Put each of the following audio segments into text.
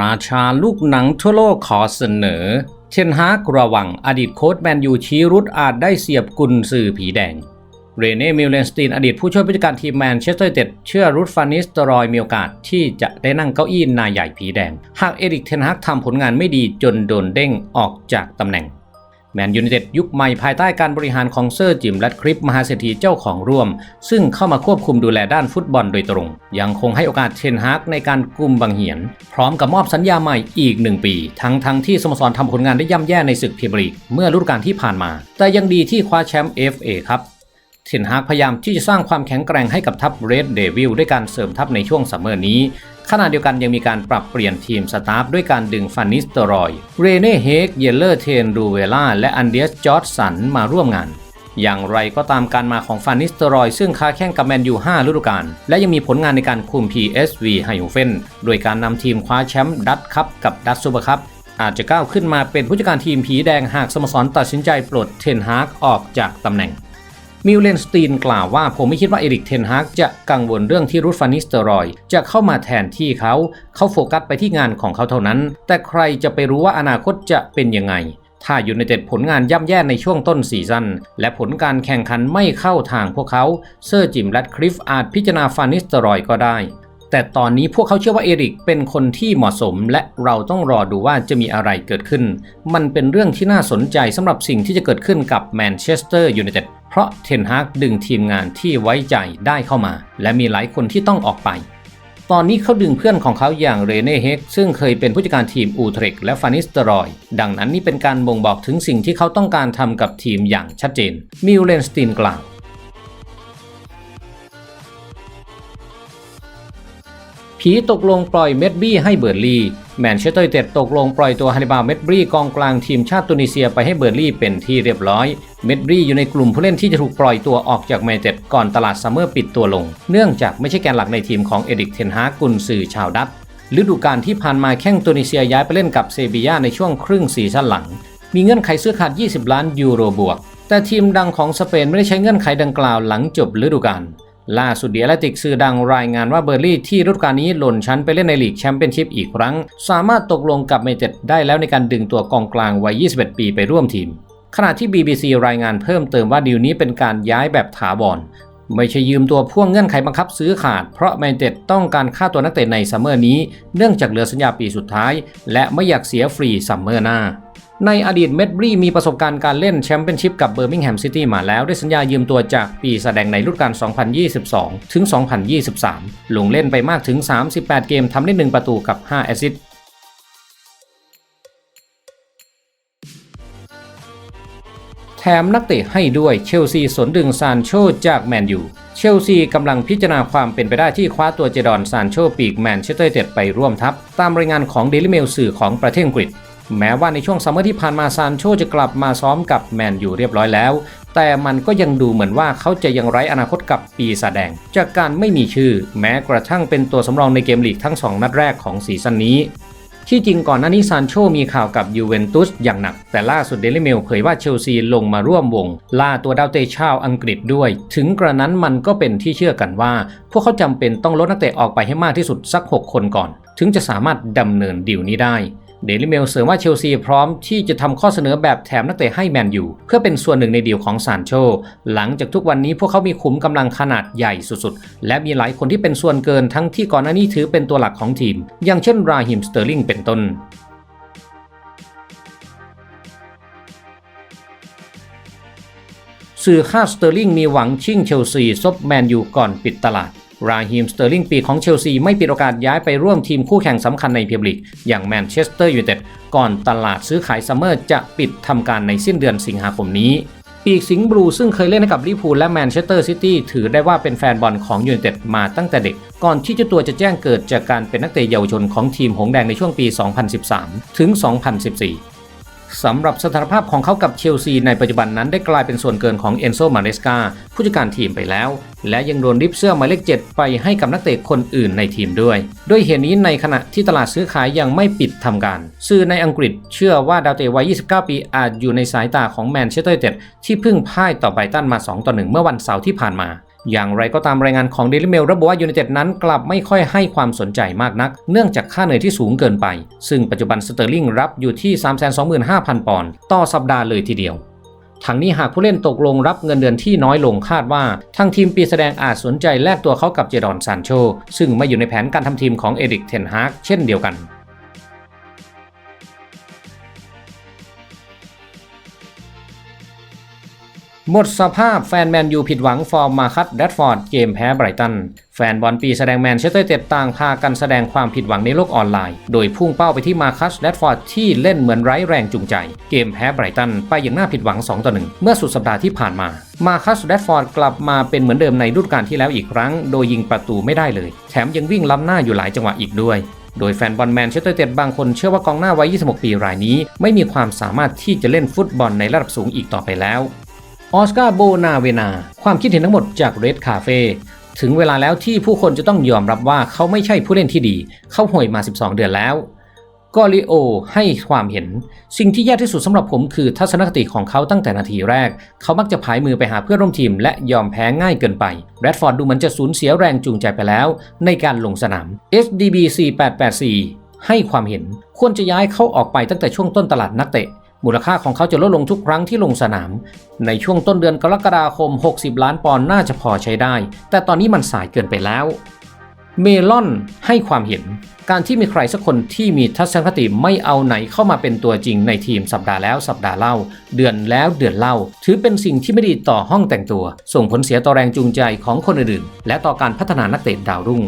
ราชาลูกหนังทั่วโลกขอเสนอ เชนฮากระวังอดีตโค้ชแมนยูชี้รุดอาจได้เสียบกุนสื่อผีแดง เรเน่มิลเลนสตีนอดีตผู้ช่วยผู้จัดการทีมแมนเชสเตอร์ยูไนเต็ดเชื่อรุดฟานิสตรอยมีโอกาสที่จะได้นั่งเก้าอี้นายใหญ่ผีแดง หากเอริกเทนฮักทำผลงานไม่ดีจนโดนเด้งออกจากตำแหน่ง แมนยูไนเต็ดยุคใหม่ภายใต้การบริหารของเซอร์จิมและคริปมหาเศรษฐีเจ้าของร่วม ซึ่งเข้ามาควบคุมดูแลด้านฟุตบอลโดยตรง ยังคงให้โอกาสเชนฮากในการกลุ่มบังเหียน พร้อมกับมอบสัญญาใหม่อีก1ปี ทั้งทั้งที่สโมสรทำผลงานได้ย่ำแย่ในศึกพรีเมียร์ลีกเมื่อฤดูกาลที่ผ่านมา แต่ยังดีที่คว้าแชมป์ FA ครับเทนฮากพยายามที่จะสร้างความแข็งแกร่งให้กับทัพเรดเดวิลด้วยการเสริมทัพในช่วงซัมเมอร์นี้ ขณะเดียวกันยังมีการปรับเปลี่ยนทีมสตาฟด้วยการดึงฟันนิสเตอรอย เรเน่เฮก เยเลอร์เทนรูเวล่า และอันเดียส จอร์จสันมาร่วมงาน อย่างไรก็ตามการมาของฟันนิสเตอรอย ซึ่งค้าแข่งกับแมนยู5ฤดูกาล และยังมีผลงานในการคุม PSV ไฮยูเฟนโดยการนำทีมคว้าแชมป์ดัตคัพกับดัตซูเปอร์คัพอาจจะก้าวขึ้นมาเป็นผู้จัดการทีมผีแดงหากสโมสรตัดสินใจปลดเทนฮากออกจากตำแหน่ง มิลเลนสตีนกล่าวว่าผมไม่คิดว่าเอริกเทนฮากจะกังวลเรื่องที่รูดฟานิสเตอรอยจะเข้ามาแทนที่เขา เขาโฟกัสไปที่งานของเขาเท่านั้น แต่ใครจะไปรู้ว่าอนาคตจะเป็นยังไง ถ้าอยูไนเต็ดผลงานย่ำแย่ในช่วงต้นซีซั่นและผลการแข่งขันไม่เข้าทางพวกเขา เซอร์จิมและคริฟอาจพิจารณาฟานิสเตอรอยก็ได้แต่ตอนนี้พวกเขาเชื่อว่าเอริกเป็นคนที่เหมาะสม และเราต้องรอดูว่าจะมีอะไรเกิดขึ้น มันเป็นเรื่องที่น่าสนใจสำหรับสิ่งที่จะเกิดขึ้นกับแมนเชสเตอร์ยูไนเต็ด เพราะเทนฮากดึงทีมงานที่ไว้ใจได้เข้ามา และมีหลายคนที่ต้องออกไป ตอนนี้เขาดึงเพื่อนของเขาอย่างเรเน่เฮกซึ่งเคยเป็นผู้จัดการทีมอูเทรกและฟานิสเตรอย ดังนั้นนี่เป็นการบ่งบอกถึงสิ่งที่เขาต้องการทำกับทีมอย่างชัดเจนมิลเลนสตีนกล่าว ผีตกลงปล่อยเม็ดบี้ให้เบิร์ลี่แมนเชสเตอร์ยูไนเต็ดตกลงปล่อยตัวฮันนิบาลเม็ดบี้กองกลางทีมชาติตุนิเซียไปให้เบิร์ลี่เป็นที่เรียบร้อย เม็ดบี้อยู่ในกลุ่มผู้เล่นที่จะถูกปล่อยตัวออกจากแมนเชสเตอร์ก่อนตลาดซัมเมอร์ปิดตัวลง เนื่องจากไม่ใช่แกนหลักในทีมของเอดิกเทนฮากุนสื่อชาวดัตฤดูกาลที่ผ่านมาแข้งตุนิเซียย้ายไปเล่นกับเซบียาในช่วงครึ่งซีซั่นหลัง มีเงื่อนไขซื้อขาด 20 ล้านยูโรบวก แต่ทีมดังของสเปนไม่ได้ใช้เงื่อนไขดังกล่าวหลังจบฤดูกาล ล่าสุดเดียร์ติกสื่อดังรายงานว่าเบอร์ลี่ที่ฤดูกาลนี้หล่นชั้นไปเล่นในลีกแชมเปี้ยนชิพอีกครั้ง สามารถตกลงกับเมเต็ดได้แล้วในการดึงตัวกองกลางวัย 21 ปีไปร่วมทีม ขณะที่ BBC รายงานเพิ่มเติมว่าดีลนี้เป็นการย้ายแบบถาวรไม่ใช่ยืมตัวพ่วงเงื่อนไขบังคับซื้อขาด เพราะแมนเต็ดต้องการค่าตัวนักเตะในซัมเมอร์นี้ เนื่องจากเหลือสัญญาปีสุดท้าย และไม่อยากเสียฟรีซัมเมอร์หน้า ในอดีตเมดบรีมีประสบการณ์การเล่นแชมเปี้ยนชิพกับเบอร์มิงแฮมซิตี้มาแล้วได้สัญญายืมตัวจากปีแสดงในฤดูกาล 2022 ถึง 2023 ลงเล่นไปมากถึง 38 เกมทำได้ 1 ประตูกับ 5 แอสซิสต์แถมนักเตะให้ด้วยเชลซีสนดึงซานโชจากแมนยูเชลซีกำลังพิจารณาความเป็นไปได้ที่คว้าตัวเจดอนซานโชปีกแมนเชสเตอร์ยูไนเต็ดไปร่วมทัพ ตามรายงานของเดลิเมลสื่อของประเทศอังกฤษ แม้ว่าในช่วงซัมเมอร์ที่ผ่านมาซานโชจะกลับมาซ้อมกับแมนอยู่เรียบร้อยแล้ว แต่มันก็ยังดูเหมือนว่าเขาจะยังไร้อนาคตกับปีศาจแดง จากการไม่มีชื่อ แม้กระทั่งเป็นตัวสำรองในเกมลีกทั้ง 2 นัดแรกของซีซั่นนี้ที่จริงก่อนหน้านี้ซานโชมีข่าวกับยูเวนตุสอย่างหนัก แต่ล่าสุดเดลิเมลเผยว่าเชลซีลงมาร่วมวง ล่าตัวดาวเตะชาวอังกฤษด้วย ถึงกระนั้นมันก็เป็นที่เชื่อกันว่า พวกเขาจำเป็นต้องลดนักเตะออกไปให้มากที่สุดสัก 6 คนก่อน ถึงจะสามารถดำเนินดีลนี้ได้ เดลิเมลเสริมว่าเชลซีพร้อมที่จะทำข้อเสนอแบบแถมนักเตะให้แมนยูเพื่อเป็นส่วนหนึ่งในดีลของซานโช หลังจากทุกวันนี้พวกเขามีขุมกำลังขนาดใหญ่สุดๆ และมีหลายคนที่เป็นส่วนเกินทั้งที่ก่อนหน้านี้ถือเป็นตัวหลักของทีม อย่างเช่นราฮิมสเตอร์ลิงเป็นต้นสื่อคาดสเตอร์ลิงมีหวังชิงเชลซีซบแมนยูก่อนปิดตลาด ราฮิมสเตอร์ลิงปีของเชลซีไม่ปิดโอกาสย้ายไปร่วมทีมคู่แข่งสำคัญในพรีเมียร์ลีกอย่างแมนเชสเตอร์ยูไนเต็ดก่อนตลาดซื้อขายซัมเมอร์จะปิดทำการในสิ้นเดือนสิงหาคมนี้ปีกสิงห์บลูซึ่งเคยเล่นให้กับลิเวอร์พูลและแมนเชสเตอร์ซิตี้ถือได้ว่าเป็นแฟนบอลของยูไนเต็ดมาตั้งแต่เด็ก ก่อนที่เจ้าตัวจะแจ้งเกิดจากการเป็นนักเตะเยาวชนของทีมหงแดงในช่วงปี 2013 ถึง 2014 สำหรับสถานภาพของเขากับเชลซีในปัจจุบันนั้นได้กลายเป็นส่วนเกินของเอนโซมาเรสกาผู้จัดการทีมไปแล้ว และยังโดนริบเสื้อหมายเลข 7 ไปให้กับนักเตะคนอื่นในทีมด้วย ด้วยเหตุนี้ในขณะที่ตลาดซื้อขายยังไม่ปิดทำการ สื่อในอังกฤษเชื่อว่าดาวเตะวัย 29 ปีอาจอยู่ในสายตาของแมนเชสเตอร์ยูไนเต็ดที่เพิ่งพ่ายต่อไบตันมา 2 ต่อ 1 เมื่อวันเสาร์ที่ผ่านมา อย่างไรก็ตามรายงานของ Daily Mail ระบุว่ายู n นเต็ดนั้นกลับไม่ค่อยให้ความสนใจมากนัก เนื่องจากค่าเหนื่อยที่สูงเกินไป ซึ่งปัจจุบันสเตอร์ลิงรับอยู่ที่ 325,000 ปอนด์ต่อสัปดาห์เลยทีเดียวทั้งนี้หากผู้เล่นตกลงรับเงินเดือนที่น้อยลงคาดว่าทางทีมปีแสดงอาจสนใจแลกตัวเขากับเจดอนซานโชซึ่งไม่อยู่ในแผนการทำทีมของเอริกเทนฮากเช่นเดียวกัน หมดสภาพแฟนแมนยูผิดหวังฟอร์มมาคัตแรดฟอร์ดเกมแพ้ไบรตัน แฟนบอลปีแสดงแมนเชสเตอร์เต็ดต่างพากันแสดงความผิดหวังในโลกออนไลน์ โดยพุ่งเป้าไปที่มาคัสแรดฟอร์ดที่เล่นเหมือนไร้แรงจูงใจ เกมแพ้ไบรตันไปอย่างน่าผิดหวัง 2 ต่อ 1 เมื่อสุดสัปดาห์ที่ผ่านมา มาคัสแรดฟอร์ดกลับมาเป็นเหมือนเดิมในฤดูกาลที่แล้วอีกครั้ง โดยยิงประตูไม่ได้เลย แถมยังวิ่งล้ำหน้าอยู่หลายจังหวะอีกด้วยโดยแฟนบอลแมนเชสเตอร์เต็ดบางคนเชื่อว่ากองหน้าวัย 26 ปีรายนี้ ไม่มีความสามารถที่จะเล่นฟุตบอลในระดับสูงอีกต่อไปแล้ว ออสการ์โบนาเวนา ความคิดเห็นทั้งหมดจากเรดคาเฟ่ถึงเวลาแล้วที่ผู้คนจะต้องยอมรับว่าเขาไม่ใช่ผู้เล่นที่ดี เขาห่วยมา 12 เดือนแล้วกอริโอให้ความเห็น สิ่งที่แย่ที่สุดสำหรับผมคือทัศนคติของเขาตั้งแต่นาทีแรก เขามักจะผายมือไปหาเพื่อนร่วมทีม และยอมแพ้ง่ายเกินไปแรดฟอร์ดดูเหมือนจะสูญเสียแรงจูงใจไปแล้ว ในการลงสนาม SDB 4884ให้ความเห็นควรจะย้ายเขาออกไปตั้งแต่ช่วงต้นตลาดนักเตะ มูลค่าของเขาจะลดลงทุกครั้งที่ลงสนาม ในช่วงต้นเดือนกรกฎาคม 60 ล้านปอนด์น่าจะพอใช้ได้ แต่ตอนนี้มันสายเกินไปแล้ว เมลอนให้ความเห็น การที่มีใครสักคนที่มีทัศนคติไม่เอาไหนเข้ามาเป็นตัวจริงในทีมสัปดาห์แล้วสัปดาห์เล่า เดือนแล้วเดือนเล่า ถือเป็นสิ่งที่ไม่ดีต่อห้องแต่งตัว ส่งผลเสียต่อแรงจูงใจของคนอื่นๆและต่อการพัฒนานักเตะดาวรุ่ง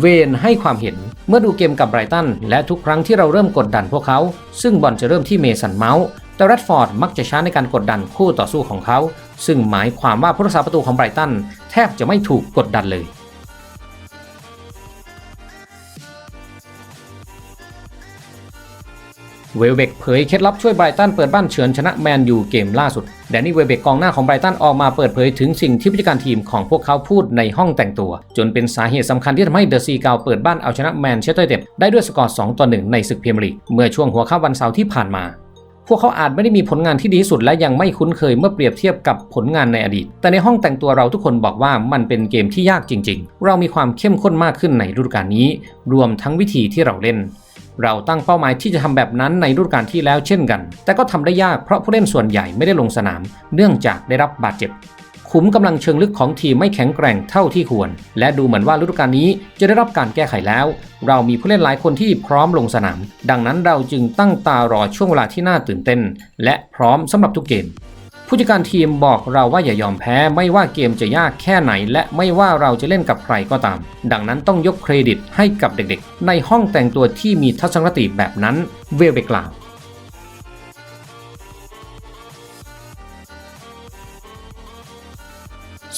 เวนให้ความเห็นเมื่อดูเกมกับไบรตันและทุกครั้งที่เราเริ่มกดดันพวกเขา ซึ่งบอลจะเริ่มที่เมสันเมาส์แต่แรดฟอร์ดมักจะช้าในการกดดันคู่ต่อสู้ของเขา ซึ่งหมายความว่าผู้รักษาประตูของไบรตันแทบจะไม่ถูกกดดันเลย เวลเบกเผยเคล็ดลับช่วยไบรตันเปิดบ้านเฉือนชนะแมนยูเกมล่าสุด แดนนี่เวลเบกกองหน้าของไบรตันออกมาเปิดเผยถึงสิ่งที่ผู้จัดการทีมของพวกเขาพูดในห้องแต่งตัว จนเป็นสาเหตุสำคัญที่ทำให้เดอะซีเกาเปิดบ้านเอาชนะแมนเชสเตอร์เต็ดได้ด้วยสกอร์2ต่อ1ในศึกพรีเมียร์ลีกเมื่อช่วงหัวค่ำวันเสาร์ที่ผ่านมาพวกเขาอาจไม่ได้มีผลงานที่ดีที่สุดและยังไม่คุ้นเคยเมื่อเปรียบเทียบกับผลงานในอดีต แต่ในห้องแต่งตัวเราทุกคนบอกว่ามันเป็นเกมที่ยากจริง ๆ เรามีความเข้มข้นมากขึ้นในฤดูกาลนี้ รวมทั้งวิธีที่เราเล่น เราตั้งเป้าหมายที่จะทำแบบนั้นในฤดูกาลที่แล้วเช่นกัน แต่ก็ทำได้ยากเพราะผู้เล่นส่วนใหญ่ไม่ได้ลงสนาม เนื่องจากได้รับบาดเจ็บ ขุมกำลังเชิงลึกของทีมไม่แข็งแกร่งเท่าที่ควร และดูเหมือนว่าฤดูกาลนี้จะได้รับการแก้ไขแล้ว เรามีผู้เล่นหลายคนที่พร้อมลงสนาม ดังนั้นเราจึงตั้งตารอช่วงเวลาที่น่าตื่นเต้น และพร้อมสำหรับทุกเกม ผู้จัดการทีมบอกเราว่าอย่ายอมแพ้ไม่ว่าเกมจะยากแค่ไหน และไม่ว่าเราจะเล่นกับใครก็ตาม ดังนั้นต้องยกเครดิตให้กับเด็กๆ ในห้องแต่งตัวที่มีทัศนคติแบบนั้นเวลเบกล่าว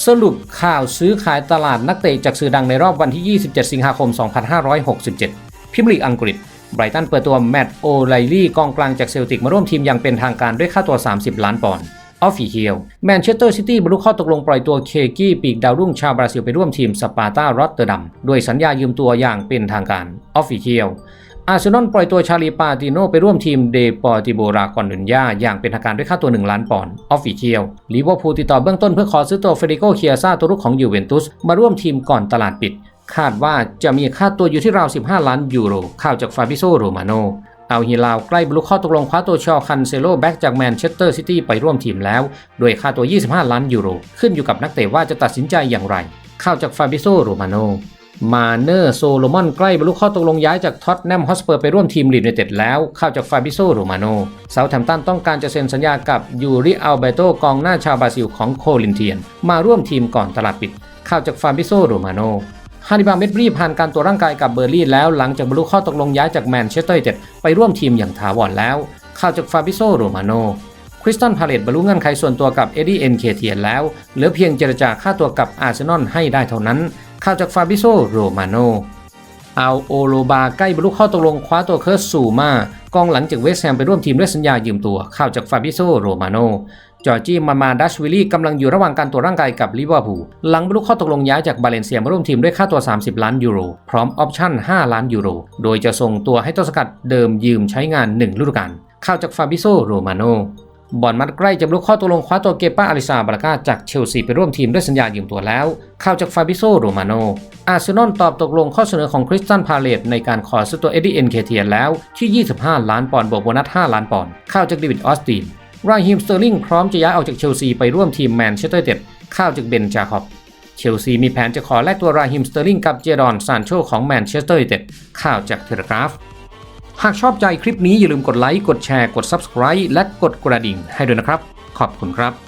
สรุปข่าวซื้อขายตลาดนักเตะจากสื่อดังในรอบวันที่ 27 สิงหาคม 2567 พิมพ์ลีกอังกฤษ ไบรตันเปิดตัวแมตต์โอไลลี่กองกลางจากเซลติกมาร่วมทีมอย่างเป็นทางการด้วยค่าตัว 30 ล้านปอนด์ ออฟฟี่เฮียลแมนเชสเตอร์ซิตี้บรรลุข้อตกลงปล่อยตัวเคกี้ปีกดาวรุ่งชาวบราซิลไปร่วมทีมสปาร์ตารอตเตอร์ดัมด้วยสัญญายืมตัวอย่างเป็นทางการออฟฟี่เฮียลอาร์เซนอลปล่อยตัวชาลีปาติโนไปร่วมทีมเดปอร์ติโบรากอนนุนยาอย่างเป็นทางการด้วยค่าตัว 1 ล้านปอนด์ออฟฟิเชียลลิเวอร์พูลติดต่อเบื้องต้นเพื่อขอซื้อตัวเฟเดริโกเคียซาตัวรุกของยูเวนตุสมาร่วมทีมก่อนตลาดปิด คาดว่าจะมีค่าตัวอยู่ที่ราว 15 ล้านยูโรข่าวจากฟาบิโซโรมาโน เอาฮิลาวใกล้บรรลุข้อตกลงคว้าตัวชอคันเซโลแบ็กจากแมนเชสเตอร์ซิตี้ไปร่วมทีมแล้ว โดยค่าตัว 25 ล้านยูโร ขึ้นอยู่กับนักเตะว่าจะตัดสินใจอย่างไร ข่าวจากฟาบิโซโรมาโนมาเนอร์โซโลมอนใกล้บรรลุข้อตกลงย้ายจากท็อตแนมฮอสเปอร์ไปร่วมทีมลีดยูไนเต็ดแล้วเข่าจากฟาบิโซโรมาโนเซาแ h มตันต้องการจะเซ็นสัญญากับยูริอัลเบโตกองหน้าชาวบราซิลของโคลินเทียน มาร่วมทีมก่อนตลาดปิดเข่าจากฟาบิโซโรมาโน ฮานิบาเมดรีผ่านการตรวร่างกายกับเบอร์ลี่แล้วหลังจากบรรลุข้อตกลงย้ายจากแมนเชสเตอร์ยูไนเต็ดไปร่วมทีมอย่างถาวรแล้วข่าวจากฟาบิโซโรมาโนคริสตันพาเลตบรรลุเงื่อนไขส่วนตัวกับเอ็ดดี้เอ็นเคเทียนแล้ว เหลือเพียงเจรจาค่าตัวกับอาร์เซนอลให้ได้เท่านั้นข่าวจากฟาบิโซโรมาโนเอาโอโลบาใกล้บรรลุข้อตกลงคว้าตัวเคิร์สซูมากองหลังจากเวสแฮมไปร่วมทีมด้วยสัญญายืมตัวข่าวจากฟาบิโซโรมาโน จอร์จีมามาดัชวิลลี่กำลังอยู่ระหว่างการตรวจร่างกายกับลิเวอร์พูลหลังบรรลุข้อตกลงย้ายจากบาเลนเซียมาร่วมทีมด้วยค่าตัว 30 ล้านยูโร พร้อมออปชั่น 5 ล้านยูโร โดยจะส่งตัวให้ต้นสกัดเดิมยืมใช้งาน 1 ฤดูกาลข่าวจากฟาบิโซโรมาโนบอลมัดใกล้จะบรรลุข้อตกลงคว้าตัวเกปาอาริซาบาลากาจากเชลซีไปร่วมทีมด้วยสัญญายืมตัวแล้วข่าวจากฟาบิโซโรมาโนอาร์เซนอลตอบตกลงข้อเสนอของคริสตันพาเลตในการขอซื้อตัวเอ็ดดี้เอ็นเคเทียแล้วที่ 25 ล้านปอนด์บวกโบนัส 5 ล้านปอนด์ข่าวจากเดวิดออสติน ราฮิมสเตอร์ลิงพร้อมจะย้ายออกจากเชลซีไปร่วมทีมแมนเชสเตอร์เด็ดข้าวจากเบนจาคอบเชลซีมีแผนจะขอแลกตัวราฮิมสเตอร์ลิงกับเจดอนซานโชของแมนเชสเตอร์ยูไนเต็ดข่าวจากเทเลกราฟ หากชอบใจคลิปนี้อย่าลืมกดไลค์ กดแชร์ กด Subscribe และกดกระดิ่งให้ด้วยนะครับ ขอบคุณครับ